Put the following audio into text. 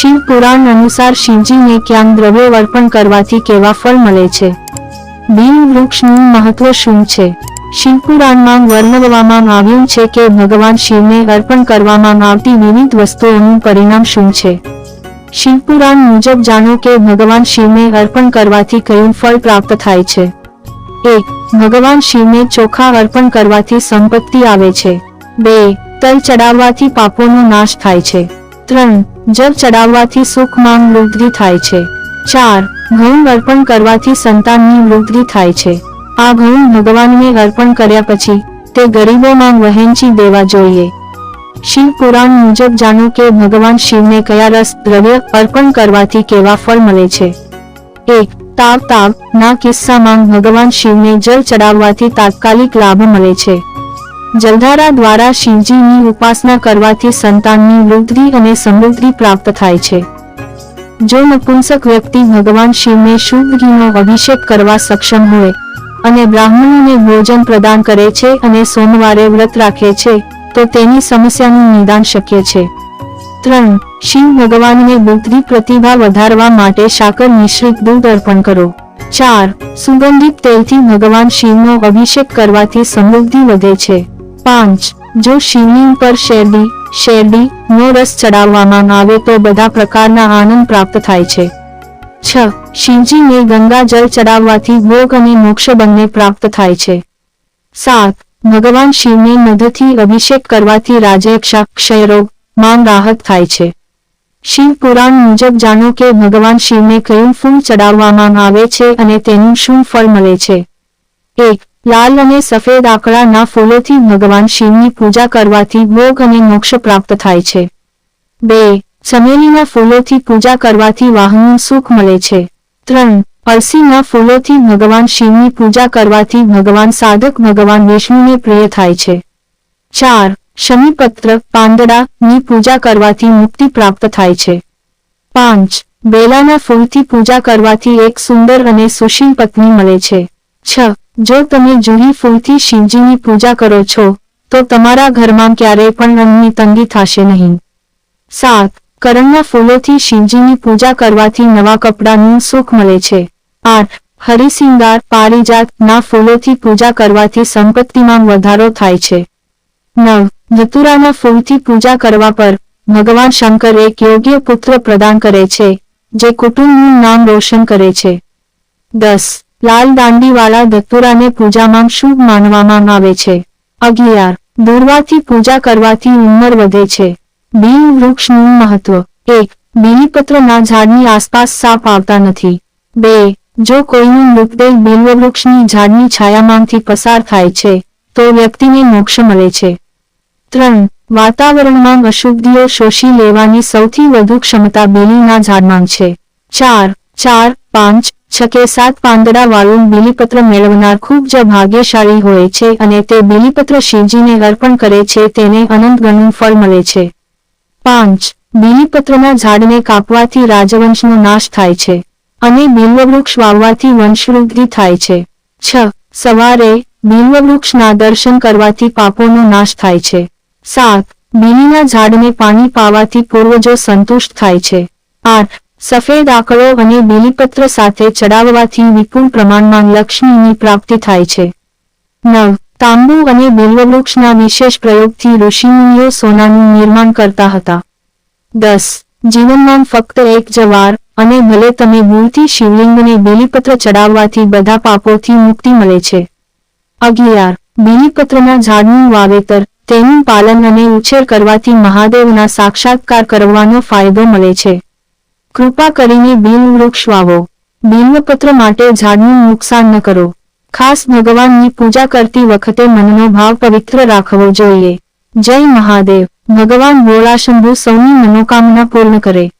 શિવ પુરાણ અનુસાર શિવજીને ક્યાંક દ્રવ્યો અર્પણ કરવાથી કેવા ફળ મળે છે? બીલ વૃક્ષનું મહત્વ શું છે? શિવપુરાણમાં વર્ણવવામાં આવ્યું છે કે ભગવાન શિવને અર્પણ કરવામાં આવતી વિવિધ વસ્તુઓનું પરિણામ શું છે? શિવપુરાણ મુજબ જાણો કે ભગવાન શિવને અર્પણ કરવાથી કયું ફળ પ્રાપ્ત થાય છે? એક, ભગવાન શિવને ચોખા અર્પણ કરવાથી સંપત્તિ આવે છે. બે, તલ ચડાવવાથી પાપોનો નાશ થાય છે. ત્રણ, જપ ચડાવવાથી સુખમાં વૃદ્ધિ થાય છે. ચાર, ઘઉં અર્પણ કરવાથી સંતાનની વૃદ્ધિ થાય છે. આ ઘઉં ભગવાનને અર્પણ કર્યા પછી, તે ગરીબોમાં વહેંચી દેવા જોઈએ. શિવ પુરાણ મુજબ જાણો કે ભગવાન શિવને કયા રસ દ્રવ્ય અર્પણ કરવાથી કેવા ફળ મળે છે. એક, તાવ તાવ, ના કિસ્સામાં ભગવાન શિવને જળ ચડાવવાથી તાત્કાલિક લાભ મળે છે. જલધારા દ્વારા શિવજીની ઉપાસના કરવાથી સંતાનની વૃદ્ધિ અને સમૃદ્ધિ પ્રાપ્ત થાય છે. જો નપુંસક વ્યક્તિ ભગવાન શિવને શુદ્ધ અભિષેક કરવા સક્ષમ હોય અને બ્રાહ્મણોને ભોજન પ્રદાન કરે છે અને સોમવારે વ્રત રાખે છે, તો તેની સમસ્યાનું નિદાન શક્ય છે. ત્રણ, શિવ ભગવાનને બુદ્ધિ પ્રતિભા વધારવા માટે સાકર મિશ્રિત દૂધ અર્પણ કરો. ચાર, સુગંધિત તેલથી ભગવાન શિવનો અભિષેક કરવાથી સમૃદ્ધિ વધે છે. પાંચ. જો શિવલિંગ પર શેરડી શેરડી નો રસ ચડાવવામાં આવે તો બધા પ્રકારના આનંદ પ્રાપ્ત થાય છે. છ. શિવજીને ગંગા જળ ચડાવવાથી ભોગ અને મોક્ષ બંને પ્રાપ્ત થાય છે. સાત. ભગવાન શિવને મધથી અભિષેક કરવાથી રાજયક્ષા ક્ષયરોગમાં રાહત થાય છે. શિવ પુરાણ મુજબ જાણો કે ભગવાન શિવને કયું ફૂલ ચડાવવામાં આવે છે અને તેનું શું ફળ મળે છે? એક. લાલ અને સફેદ આકડાના ફૂલોથી ભગવાન શિવની પૂજા કરવાથી ભોગ અને મોક્ષ પ્રાપ્ત થાય છે. બે, ચમેલીના ફૂલોથી પૂજા કરવાથી વાહનનું સુખ મળે છે. ત્રણ, અળસીના ફૂલોથી ભગવાન શિવની પૂજા કરવાથી ભગવાન સાધક ભગવાન વિષ્ણુને પ્રિય થાય છે. ચાર, શનિપત્ર, પાંદડાની પૂજા કરવાથી મુક્તિ પ્રાપ્ત થાય છે. પાંચ, બેલાના ફૂલથી પૂજા કરવાથી એક સુંદર અને સુશીલ પત્ની મળે છે. છ, જો તમે જૂહી ફૂલથી શિવજીની પૂજા કરો છો, તો તમારા ઘરમાં ક્યારેય પણ રંગની તંગી થશે નહીં. સાત, કરણના ફૂલોથી શિવજીની પૂજા કરવાથી નવા કપડાનું સુખ મળે છે. આઠ, હરિસિંગાર પારિજાત ના ફૂલોથી પૂજા કરવાથી સંપત્તિમાં વધારો થાય છે. નવ ધતુરાના ફૂલથી પૂજા કરવા પર ભગવાન શંકર એક યોગ્ય પુત્ર પ્રદાન કરે છે, જે કુટુંબનું નામ રોશન કરે છે. દસ લાલ દાંડીવાળા ધતુરાને પૂજામાં શુભ માનવામાં આવે છે. અગિયાર. દુર્વાથી પૂજા કરવાથી ઉંમર વધે છે. બીલ વૃક્ષનું મહત્વ. એક. બીલીપત્રના ઝાડની આસપાસ સાપ આવતા નથી. બે. જો કોઈનું મૃતદેહ બિલ્વવૃક્ષની ઝાડની છાયામાંથી પસાર થાય છે, તો વ્યક્તિને મોક્ષ મળે છે. ત્રણ. વાતાવરણમાં અશુદ્ધિઓ શોષી લેવાની સૌથી વધુ ક્ષમતા બીલીના ઝાડમાં છે. ચાર. ચાર પાંચ છ કે સાત પાંદડા બીલીપત્ર મેળવનાર ખૂબ જ ભાગ્યશાળી હોય છે અને તે બિલીપત્ર શિવજીને અર્પણ કરે છે, તેને અનંત ગણું ફળ મળે છે. પાંચ. બિલીપત્રના ઝાડને કાપવાથી રાજવંશનો નાશ થાય છે અને બિલ્વવૃક્ષ વાવવાથી વંશવૃદ્ધિ થાય છે. છ. સવારે બિલ્વવૃક્ષના દર્શન કરવાથી પાપોનો નાશ થાય છે. સાત. બીલીના ઝાડને પાણી પાવાથી પૂર્વજો સંતુષ્ટ થાય છે. આઠ. સફેદ આંકડો અને બેલીપત્ર સાથે ચડાવવાથી વિપુલ પ્રમાણમાં લક્ષ્મીની પ્રાપ્તિ થાય છે. નવ, તાંબુ અને બેલવૃક્ષના વિશેષ પ્રયોગથી ઋષિમુનિઓ સોનાનું નિર્માણ કરતા હતા. દસ, જીવનમાં ફક્ત એક જ અને ભલે તમે ભૂલથી શિવલિંગને બેલીપત્ર ચડાવવાથી બધા પાપોથી મુક્તિ મળે છે. અગિયાર, બેલીપત્રના ઝાડનું વાવેતર, તેનું પાલન અને ઉછેર કરવાથી મહાદેવના સાક્ષાત્કાર કરવાનો ફાયદો મળે છે. કૃપા કરીને બિલ વૃક્ષ વાવો. બિલ્વપત્ર માટે ઝાડનું નુકસાન ન કરો. ખાસ ભગવાનની પૂજા કરતી વખતે મનનો ભાવ પવિત્ર રાખવો જોઈએ. જય મહાદેવ. ભગવાન ભોળા શંભુ સૌની મનોકામના પૂર્ણ કરે.